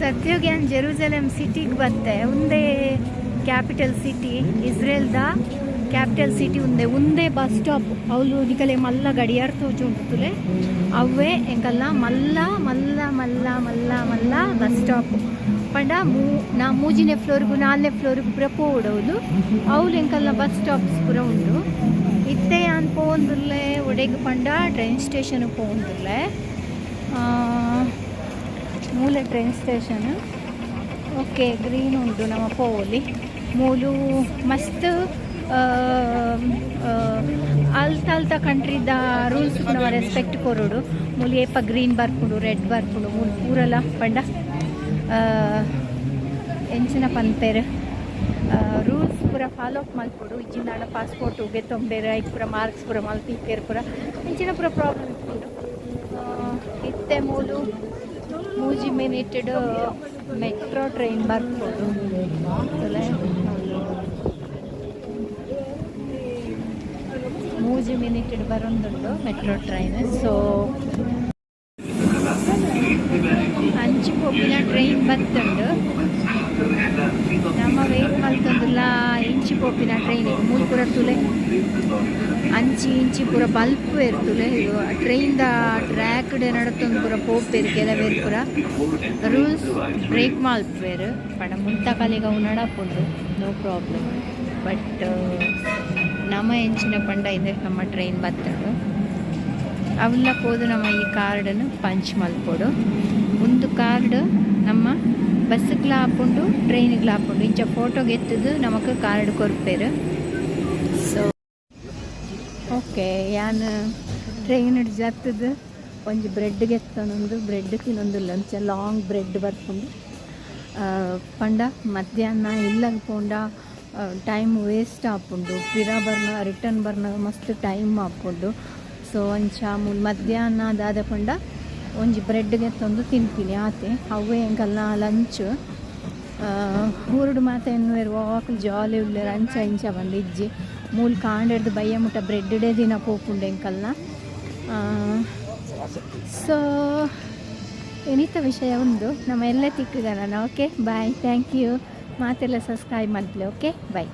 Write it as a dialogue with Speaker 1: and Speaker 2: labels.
Speaker 1: ಸದ್ಯೋಗ್ಯಾನ್ ಜೆರೂಸಲೆಮ್ ಸಿಟಿಗೆ ಬತ್ತೆ ಒಂದೇ capital city Israel the capital city ಉಂದೆ ಒಂದೇ ಬಸ್ ಸ್ಟಾಪ್ ಅವಳು ನಿಕಲೆ ಮಲ್ಲ ಗಡಿಯಾರ್ ತೋಜುಂಟುಲೆ ಅವೇ ಎಂಕಲ್ಲ ಮಲ್ಲ ಮಲ್ಲ ಮಲ್ಲ ಮಲ್ಲ ಮಲ್ಲ ಬಸ್ ಸ್ಟಾಪ್ ಪಂಡ ಮೂ, ನಾ ಮೂಜಿನೇ ಫ್ಲೋರ್ಗೂ ನಾಲ್ನೇ ಫ್ಲೋರ್ಗೂ ಪೂರ ಪೋಡವಳು ಅವಳು ಎಂಕಲ್ಲ ಬಸ್ ಸ್ಟಾಪ್ಸ್ ಪೂರ ಉಂಟು. ಇತ್ತೆ ಯಾನ್ ಪೋಂದುಲ್ಲೆ ಒಡೆಗೆ ಪಂಡ ಟ್ರೈನ್ ಸ್ಟೇಷನ್ಗೆ ಪೋಂದುಲ್ಲೆ ಮೂಲೆ ಟ್ರೈನ್ ಸ್ಟೇಷನ್ ಓಕೆ ಗ್ರೀನ್ ಉಂಟು ನಮ್ಮ ಪೋಲಿ. ಮೂಲು ಮಸ್ತ್ ಅಲ್ತ ಅಲ್ತ ಕಂಟ್ರಿದ ರೂಲ್ಸ್ ನಾವು ರೆಸ್ಪೆಕ್ಟ್ ಕೊರೋಡು ಮೂಲು ಏಪ ಗ್ರೀನ್ ಬರ್ಕೊಡು ರೆಡ್ ಬರ್ಕೊಡು ಮೂಲು ಪೂರಲ ಪಂಡ. ಎಂಚಿನ ಪನ್ಪೇರು. ರೂಲ್ಸ್ ಪೂರ ಫಾಲೋ ಅಪ್ ಮಲ್ಪಡು ಇಜ್ಜಿನಾಡ ಪಾಸ್ಪೋರ್ಟ್ ಗೆತ್ತೊಂಬೇರು ಐಕ್ ಪೂರ ಮಾರ್ಕ್ಸ್ ಪೂರ ಮಲ್ತಿಪ್ಪೇರು ಪೂರ. ಇಂಚಿನ ಪೂರ ಪ್ರಾಬ್ಲಮ್ ಇಟ್ಕೊಂಡು ಇತ್ತೆ ಮೂಲು ಮೂಜಿ ಮಿನಿಟೆಡ್ ಮೆಟ್ರೋ ಟ್ರೈನ್ ಬರ್ಬೋದು. ಮೂಜಿ ಮಿನಿಟೆಡ್ ಬರೋದುಂಡು ಮೆಟ್ರೋ ಟ್ರೈನ್. ಸೊ ಅಂಚಿ ಹೋಗಿನ ಟ್ರೈನ್ ಬತ್ತುಂಡು ನಮ್ಮ ವೇಟ್ ಮಲ್ತೊಂದುಲ್ಲ ಇಂಚಿ ಪೋಪಿನ ಟ್ರೈನ್ ಮೂರು ಪೂರ ತುಲೆ. ಅಂಚಿ, ಇಂಚಿ ಪೂರ ಬಲ್ಪ್ ಇರ್ತುಲೆ ಟ್ರೈನ್ದ ಟ್ರ್ಯಾಕ್ ನಡತೊಂದು ಪೂರ ಪೋಪೇರು ಕೆಲವೇರು ಪೂರ. ರೂಲ್ಸ್ ಬ್ರೇಕ್ ಮಾಲ್ಪೇರು ಪಡ ಮುಂತ ಕಾಲಿಗೆ ಅವು ನಡಪುಂಡು ನೋ ಪ್ರಾಬ್ಲಮ್ ಬಟ್ ನಮ್ಮ ಎಂಚಿನ ಪಂಡ ಇದೆ, ನಮ್ಮ ಟ್ರೈನ್ ಬತ್ತಡು ಅವೆಲ್ಲ ಹೋದು ನಮ್ಮ ಈ ಕಾರ್ಡನ್ನು ಪಂಚ್ ಮಲ್ಪೊಡು ಒಂದು ಕಾರ್ಡ್ ನಮ್ಮ ಬಸ್ಸಿಗೆ ಹಾಕೊಂಡು ಟ್ರೈನಿಗೆ ಹಾಕೊಂಡು ಇಂಚ ಫೋಟೋಗೆ ಎತ್ತದು ನಮಗೆ ಕಾರ್ಡ್ ಕೊರ್ಪೇರು ಸೊ ಓಕೆ, ಯಾನು ಟ್ರೈನ್ ಜತ್ತದು ಒಂದು ಬ್ರೆಡ್ಗೆ ಎತ್ತನೊಂದು ಬ್ರೆಡ್ ತಿನ್ನೊಂದು ಲಂಚ ಲಾಂಗ್ ಬ್ರೆಡ್ ಬರ್ಕೊಂಡು ಪಂಡ, ಮಧ್ಯಾಹ್ನ ಇಲ್ಲಂಗೆ ಪೋಂಡ ಟೈಮ್ ವೇಸ್ಟ್ ಆಪುಂಡು. ಪಿರ ಬರ್ನ, ರಿಟರ್ನ್ ಬರ್ನ ಮಸ್ತ್ ಟೈಮ್ ಆಪುಂಡು. ಸೊ ಒಂದು ಚಾಮೂಲ್ ಮಧ್ಯಾಹ್ನ ಅದಾದ ಪಂಡ ಒಂಜಿ ಬ್ರೆಡ್ಗೆ ತಂದು ತಿಂತೀನಿ ಆತೆ. ಅವೇ ಎಂಕಲ್ನ ಲಂಚ್ ಊರುಡು ಮಾತ ಎನ್ನುವೇರು ವಾಕ್ ಜಾಲಿ ಉಳ್ಳೇರು ಅಂಚ ಇಂಚ ಬಂದು ಇಜ್ಜಿ. ಮೂಲ್ ಕಾಂಡಿಡ್ದು ಬಯ್ಯ ಮುಟ್ಟ ಬ್ರೆಡ್ಡೇ ದಿನ ಪೋಪುಂಡು ಎಂಕಲ್ನ ಸೊ ಎನಿತ ವಿಷಯ ಒಂದು ನಮ್ಮ ಎಲ್ಲ ತಿಕ್ಕುಗನ ಓಕೆ ಬಾಯ್ ಥ್ಯಾಂಕ್ ಯು ಮಾತೆಲ್ಲ ಸಬ್ಸ್ಕ್ರೈಬ್ ಮಾಡಲಿ ಓಕೆ ಬಾಯ್